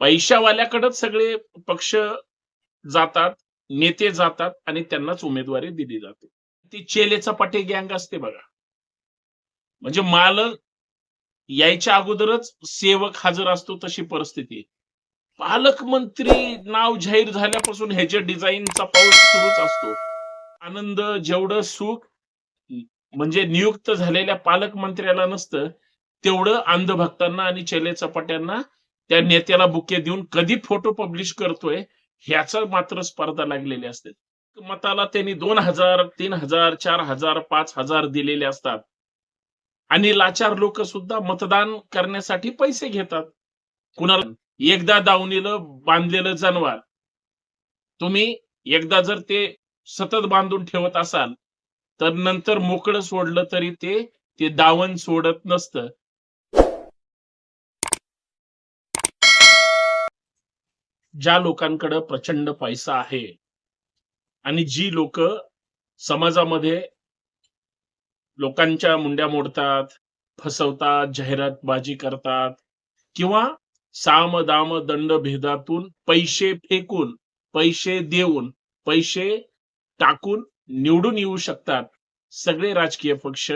पैशावाल्याकडेच सगळे पक्ष जातात नेते जातात आणि त्यांनाच उमेदवारी दिली जाते. ती चेलेचा पटे गँग असते बघा. म्हणजे मालक यायच्या अगोदरच सेवक हजर असतो तशी परिस्थिती पालकमंत्री नाव जाहीर झाल्यापासून ह्याच्या डिझाईनचा पाऊस सुरूच असतो. आनंद जेवढं सुख म्हणजे नियुक्त झालेल्या पालकमंत्र्याला नसतं तेवढं अंधभक्तांना आणि चेले चपाट्यांना त्या नेत्याला बुके देऊन कधी फोटो पब्लिश करतोय ह्याचा मात्र स्पर्धा लागलेली असते. मताला त्यांनी दोन हजार तीन हजार चार हजार पाच हजार दिलेले असतात. आणि लाचार लोक सुद्धा मतदान करण्यासाठी पैसे घेतात. कुणाला? एकदा दावणीलं बांधलेलं जनावर. तुम्ही एकदा जर ते सतत बांधून ठेवत असाल तर नंतर मोकळं सोडलं तरी ते ते दावण सोडत नसतं. ज्या लोकांकडे प्रचंड पैसा आहे आणि जी लोक समाजामध्ये लोकांच्या मुंड्या मोडतात फसवतात जाहिरातबाजी करतात किंवा साम दाम दंड भेदातून पैसे फेकून पैसे देऊन पैसे टाकून निवडून येऊ शकतात सगळे राजकीय पक्ष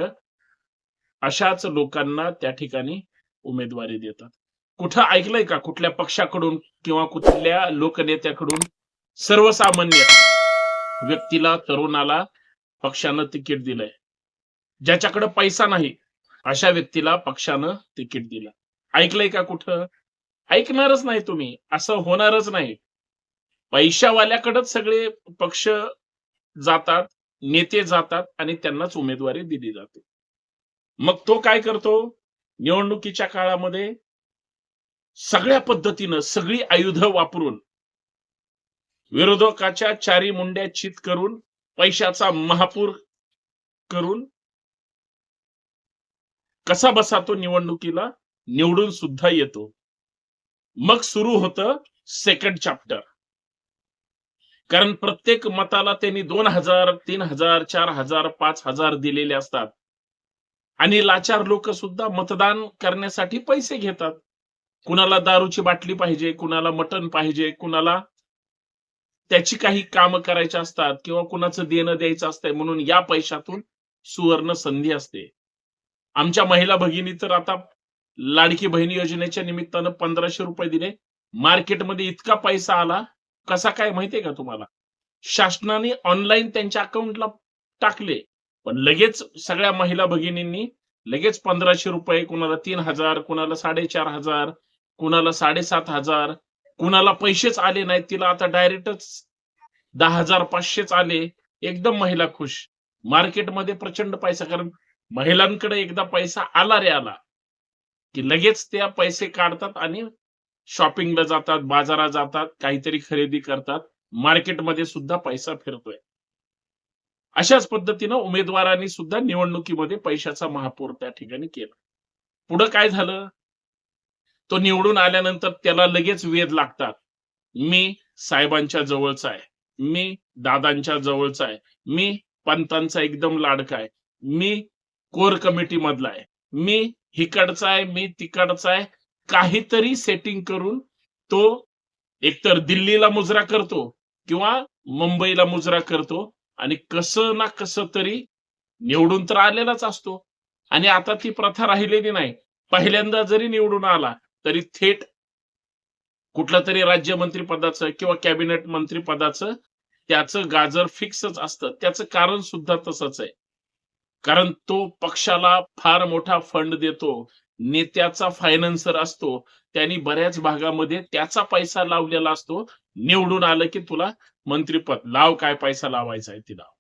अशाच लोकांना त्या ठिकाणी उमेदवारी देतात. कुठं ऐकलंय का कुठल्या पक्षाकडून किंवा कुठल्या लोकनेत्याकडून सर्वसामान्य व्यक्तीला तरुणाला पक्षानं तिकीट दिलंय? ज्याच्याकडे पैसा नाही अशा व्यक्तीला पक्षानं तिकीट दिलं. ऐकलंय का कुठं? ऐकणारच नाही तुम्ही. असं होणारच नाही. पैशावाल्याकडेच सगळे पक्ष जातात नेते जातात आणि त्यांनाच उमेदवारी दिली जाते. मग तो काय करतो? निवडणुकीच्या काळामध्ये सगळ्या पद्धतीनं सगळी आयुध वापरून विरोधकाच्या चारी मुंड्या चित करून पैशाचा महापूर करून कसा बसा तो निवडणुकीला? निवडून सुद्धा येतो. मग सुरू होतं सेकंड चॅप्टर कारण प्रत्येक मताला त्यांनी दोन हजार तीन हजार चार हजार पाच हजार दिलेले असतात. आणि लाचार लोक सुद्धा मतदान करण्यासाठी पैसे घेतात. कुणाला दारूची बाटली पाहिजे कुणाला मटण पाहिजे कुणाला त्याची काही कामं करायची असतात किंवा कुणाचं देणं द्यायचं असतंय म्हणून या पैशातून सुवर्ण संधी असते. आमच्या महिला भगिनी तर आता लाडकी बहीण योजनेच्या निमित्तानं पंधराशे रुपये दिले. मार्केटमध्ये इतका पैसा आला कसा काय माहितीये का तुम्हाला? शासनाने ऑनलाईन त्यांच्या अकाउंटला टाकले पण लगेच सगळ्या महिला भगिनींनी लगेच पंधराशे रुपये कुणाला तीन हजार कुणाला साडेचार हजार कुणाला साडेसात हजार कुणाला पैसेच आले नाहीत तिला आता डायरेक्टच दहा हजार पाचशेच आले. एकदम महिला खुश. मार्केटमध्ये प्रचंड पैसा कारण महिलांकडे एकदा पैसा आला रे आला. की लगेच त्या पैसे काढतात आणि शॉपिंगला जातात बाजारात जातात काहीतरी खरेदी करतात. मार्केटमध्ये सुद्धा पैसा फिरतोय. अशाच पद्धतीनं उमेदवारांनी सुद्धा निवडणुकीमध्ये पैशाचा महापूर त्या ठिकाणी केला. पुढं काय झालं? तो निवडून आल्यानंतर त्याला लगेच वेध लागतात. मी साहेबांच्या जवळचा आहे. मी दादांच्या जवळचा आहे. मी पंतांचा एकदम लाडका आहे. मी कोर कमिटी मधला आहे. मी हिकडचा आहे. मी तिकडचा आहे. काहीतरी सेटिंग करून तो एकतर दिल्लीला मुजरा करतो किंवा मुंबईला मुजरा करतो आणि कसं ना कसं तरी निवडून तर आलेलाच असतो. आणि आता ती प्रथा राहिलेली नाही. पहिल्यांदा जरी निवडून आला तरी थेट कुठलं तरी राज्य मंत्रिपदाचं किंवा कॅबिनेट मंत्रिपदाचं त्याचं गाजर फिक्सच असतं. त्याचं कारण सुद्धा तसंच आहे. कारण तो पक्षाला फार मोठा फंड देतो नेत्याचा फायनान्सर असतो त्यांनी बऱ्याच भागामध्ये त्याचा पैसा लावलेला असतो निवडून आलं की तुला मंत्रीपद लाव काय पैसा लावायचा आहे ती लाव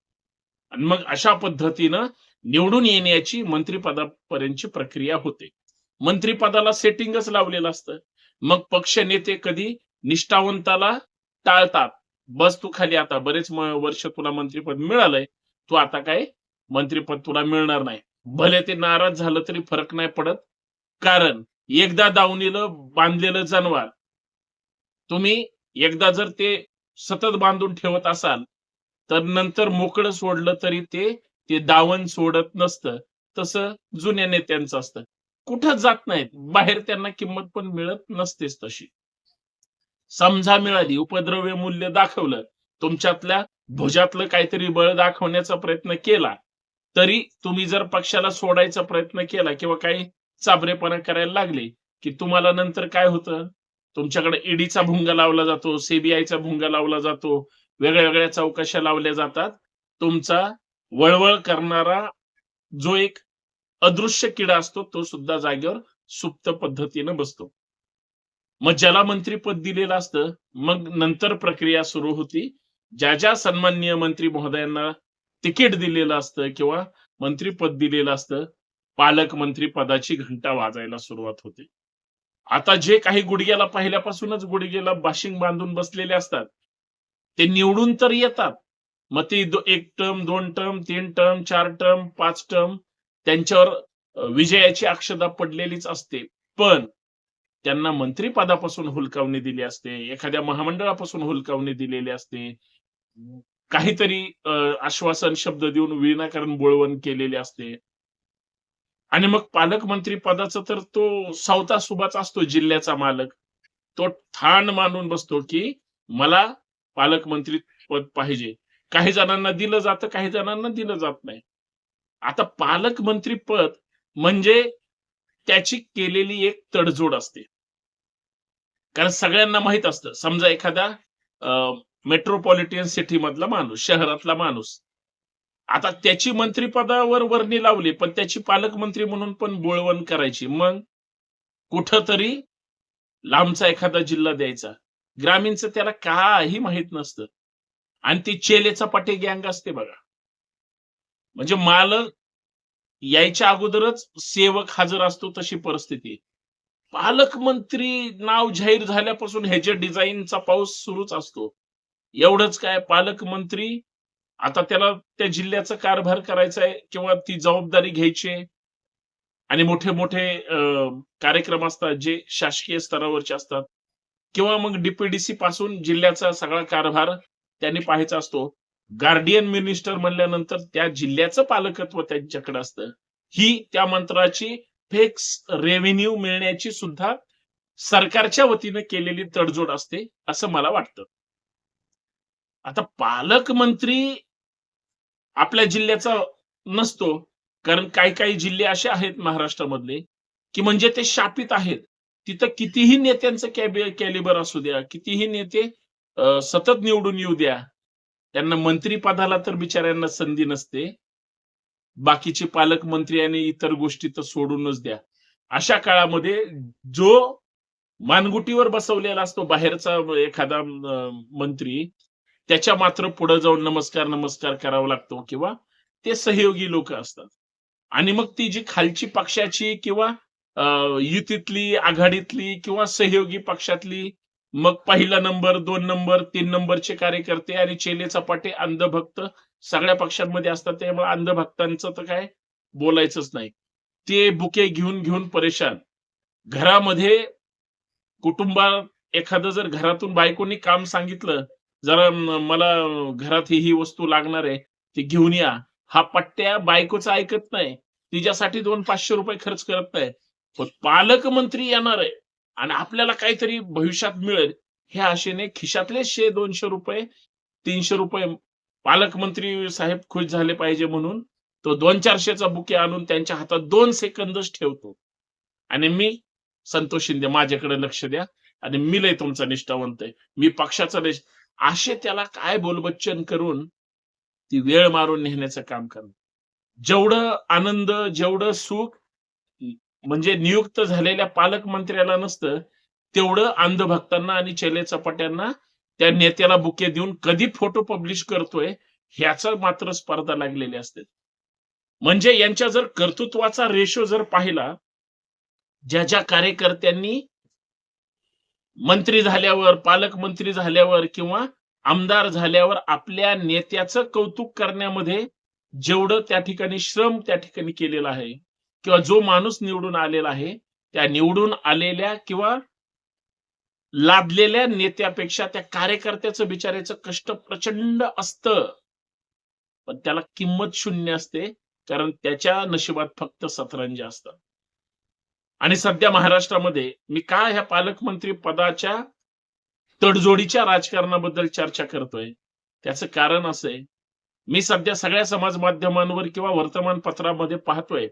आणि मग अशा पद्धतीनं निवडून येण्याची मंत्रिपदापर्यंतची प्रक्रिया होते. मंत्रीपदाला सेटिंगच लावलेलं असतं. मग पक्ष नेते कधी निष्ठावंताला टाळतात. बस तू खाली आता बरेच म- वर्ष तुला मंत्रीपद मिळालंय. तू आता काय मंत्रीपद तुला मिळणार नाही. भले ते नाराज झालं तरी फरक नाही पडत. कारण एकदा दावणीलं बांधलेलं जनावर तुम्ही एकदा जर ते सतत बांधून ठेवत असाल तर नंतर मोकळं सोडलं तरी ते ते दावण सोडत नसतं. तसं जुन्या नेत्यांचं असतं. कुठं जात नाहीत. बाहेर त्यांना किंमत पण मिळत नसतेच तशी. समजा मिळाली उपद्रव्य मूल्य दाखवलं तुमच्यातल्या भुजातलं काहीतरी बळ दाखवण्याचा प्रयत्न केला तरी तुम्ही जर पक्षाला सोडायचा प्रयत्न केला किंवा काही चाबरेपणा करायला लागले की तुम्हाला नंतर काय होतं? तुमच्याकडे ईडीचा भुंगा लावला जातो सीबीआयचा भुंगा लावला जातो वेगळ्या वेगळ्या चौकशा लावल्या जातात. तुमचा वळवळ करणारा जो एक अदृश्य किडा असतो तो सुद्धा जागेवर सुप्त पद्धतीनं बसतो. मग ज्याला मंत्रीपद दिलेलं असतं मग नंतर प्रक्रिया सुरू होती. ज्या ज्या सन्माननीय मंत्री महोदयांना तिकीट दिलेलं असतं किंवा मंत्रीपद दिलेलं असतं पालकमंत्री पदाची घंटा वाजायला सुरुवात होते. आता जे काही गुडघ्याला पहिल्यापासूनच गुडघ्याला बाशिंग बांधून बसलेले असतात ते निवडून तर येतात. मग ती एक टर्म दोन टर्म तीन टर्म चार टर्म पाच टर्म त्यांच्यावर विजयाची अक्षता पडलेलीच असते. पण त्यांना मंत्रीपदापासून हुलकावणी दिली असते एखाद्या महामंडळापासून हुलकावणी दिलेली असते. काहीतरी आश्वासन शब्द देऊन विनाकारण बोळवण केलेले असते. आणि मग पालकमंत्री पदाचा तर तो सावता सुबाचा असतो जिल्ह्याचा मालक. तो ठाण मानून बसतो की मला पालकमंत्री पद पाहिजे. काही जणांना दिलं जातं काही जणांना दिलं जात नाही. आता पालकमंत्री पद म्हणजे त्याची केलेली एक तडजोड असते. कारण सगळ्यांना माहीत असतं. समजा एखादा मेट्रोपॉलिटन सिटी मधला माणूस शहरातला माणूस आता त्याची मंत्रीपदावर वर्णी लावली पण त्याची पालकमंत्री म्हणून पण बोळवण करायची. मग कुठंतरी लांबचा एखादा जिल्हा द्यायचा. ग्रामीणचं त्याला काही माहीत नसतं. आणि ती चेलेचा पाटे गँग असते बघा. म्हणजे मालक यायच्या अगोदरच सेवक हजर असतो तशी परिस्थिती पालकमंत्री नाव जाहीर झाल्यापासून ह्याच्या डिझाईनचा पाऊस सुरूच असतो. एवढंच काय पालकमंत्री आता त्याला त्या जिल्ह्याचा कारभार करायचा आहे किंवा ती जबाबदारी घ्यायची आहे. आणि मोठे मोठे कार्यक्रम असतात जे शासकीय स्तरावरचे असतात. किंवा मग डीपीडीसी पासून जिल्ह्याचा सगळा कारभार त्यांनी पाहायचा असतो. गार्डियन मिनिस्टर म्हणल्यानंतर त्या जिल्ह्याचं पालकत्व त्यांच्याकडे असतं. ही त्या मंत्राची फेक्स रेव्हेन्यू मिळण्याची सुद्धा सरकारच्या वतीने केलेली तडजोड असते असं मला वाटतं. आता पालकमंत्री आपल्या जिल्ह्याचा नसतो कारण काही काही जिल्हे असे आहेत महाराष्ट्रामधले की म्हणजे ते शापित आहेत. तिथं कितीही नेत्यांचं कॅबि कॅलिबर असू द्या कितीही नेते सतत निवडून येऊ द्या त्यांना मंत्रीपदाला तर बिचाऱ्यांना संधी नसते. बाकीचे पालकमंत्री आणि इतर गोष्टी तर सोडूनच द्या. अशा काळामध्ये जो मानगुटीवर बसवलेला असतो बाहेरचा एखादा मंत्री त्याच्या मात्र पुढे जाऊन नमस्कार नमस्कार करावा लागतो किंवा ते सहयोगी लोक असतात. आणि मग ती जी खालची पक्षाची किंवा युतीतली आघाडीतली किंवा सहयोगी पक्षातली मग पहिला नंबर दोन नंबर तीन नंबरचे कार्यकर्ते आणि चेले चपाटे अंधभक्त सगळ्या पक्षांमध्ये असतात. त्यामुळे अंधभक्तांचं तर काय बोलायचंच नाही. ते बुके घेऊन घेऊन परेशान. घरामध्ये कुटुंबात एखादं जर घरातून बायकोनी काम सांगितलं जरा मला घरात ही ही वस्तू लागणार आहे ती घेऊन या. हा पट्ट्या बायकोचा ऐकत नाही. तिच्यासाठी दोन पाचशे रुपये खर्च करत नाही. पण पालकमंत्री येणार आहे. आणि आपल्याला काहीतरी भविष्यात मिळेल ह्या आशेने खिशातले शे दोनशे रुपये तीनशे रुपये पालकमंत्री साहेब खुश झाले पाहिजे म्हणून तो दोन चारशेचा बुके आणून त्यांच्या हातात दोन सेकंदच ठेवतो. आणि मी संतोष शिंदे माझ्याकडे लक्ष द्या. आणि मी लय तुमचा निष्ठावंत आहे. मी पक्षाचा देश असे त्याला काय बोलबच्चन करून ती वेळ मारून नेण्याचं काम करणं जेवढं आनंद जेवढं सुख म्हणजे नियुक्त झालेल्या पालकमंत्र्याला नसतं तेवढं अंधभक्तांना आणि चेले चपाट्यांना त्या नेत्याला बुके देऊन कधी फोटो पब्लिश करतोय ह्याचा मात्र स्पर्धा लागलेली असते. म्हणजे यांच्या जर कर्तृत्वाचा रेशो जर पाहिला ज्या ज्या कार्यकर्त्यांनी मंत्री झाल्यावर पालकमंत्री झाल्यावर किंवा आमदार झाल्यावर आपल्या नेत्याचं कौतुक करण्यामध्ये जेवढं त्या ठिकाणी श्रम त्या ठिकाणी केलेला आहे किंवा जो माणूस निवडून आलेला आहे त्या निवडून आलेल्या किंवा लादलेल्या नेत्यापेक्षा त्या कार्यकर्त्याचं बिचारायचं कष्ट प्रचंड असतं. पण त्याला किंमत शून्य असते कारण त्याच्या नशिबात फक्त सतरंज असतात. आणि सध्या महाराष्ट्रामध्ये मी का ह्या पालकमंत्री पदाच्या तडजोडीच्या राजकारणाबद्दल चर्चा करतोय? त्याचं कारण असं आहे मी सध्या सगळ्या समाज माध्यमांवर किंवा वर्तमानपत्रामध्ये पाहतोय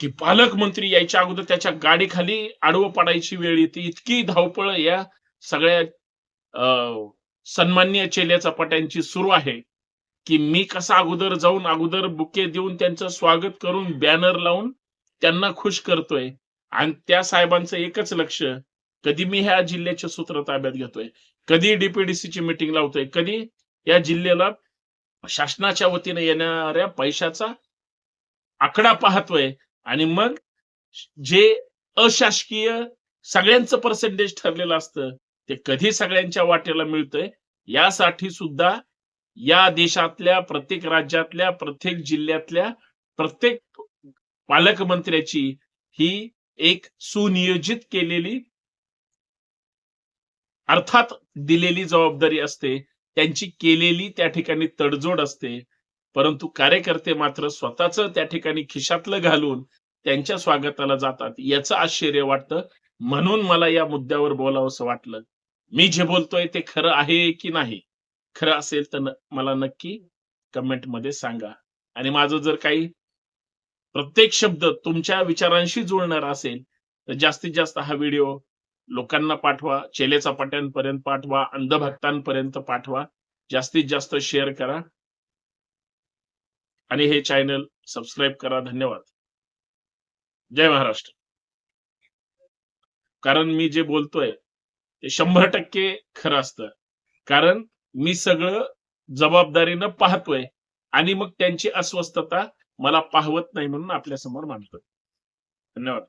की पालकमंत्री यायच्या अगोदर त्याच्या गाडीखाली आडवं पडायची वेळ येते. इतकी धावपळ या सगळ्या अं, सन्मान्य चेल्या चपाट्यांची सुरू आहे की मी कसा अगोदर जाऊन अगोदर बुके देऊन त्यांचं स्वागत करून बॅनर लावून त्यांना खुश करतोय. आणि त्या साहेबांचं एकच लक्ष कधी मी ह्या जिल्ह्याच्या सूत्र ताब्यात घेतोय कधी डीपीडीसीची मिटिंग लावतोय कधी या जिल्ह्याला शासनाच्या वतीने येणाऱ्या पैशाचा आकडा पाहतोय. आणि मग जे अशासकीय सगळ्यांचं पर्सेंटेज ठरलेलं असतं ते कधी सगळ्यांच्या वाटेला मिळतंय यासाठी सुद्धा या देशातल्या प्रत्येक राज्यातल्या प्रत्येक जिल्ह्यातल्या प्रत्येक पालकमंत्र्याची ही एक सुनियोजित केलेली अर्थात दिलेली जबाबदारी असते त्यांची केलेली त्या ठिकाणी तडजोड असते. परंतु कार्यकर्ते मात्र स्वतःच त्या ठिकाणी खिशातलं घालून त्यांच्या स्वागताला जातात. याचं आश्चर्य वाटतं. म्हणून मला या मुद्द्यावर बोलावंसं वाटलं. मी जे बोलतोय ते खरं आहे की नाही? खरं असेल तर मला नक्की कमेंटमध्ये सांगा. आणि माझं जर काही प्रत्येक शब्द तुमच्या विचारांशी जुळणार असेल तर जास्तीत जास्त हा व्हिडिओ लोकांना पाठवा चेले चपाट्यांपर्यंत पाठवा अंधभक्तांपर्यंत पाठवा. जास्तीत जास्त शेअर करा. आणि हे चॅनल सबस्क्राईब करा. धन्यवाद. जय महाराष्ट्र. कारण मी जे बोलतोय ते शंभर टक्के खरं असतं. कारण मी सगळं जबाबदारीनं पाहतोय आणि मग त्यांची अस्वस्थता मला पाहवत नाही म्हणून आपल्यासमोर मांडतोय. धन्यवाद.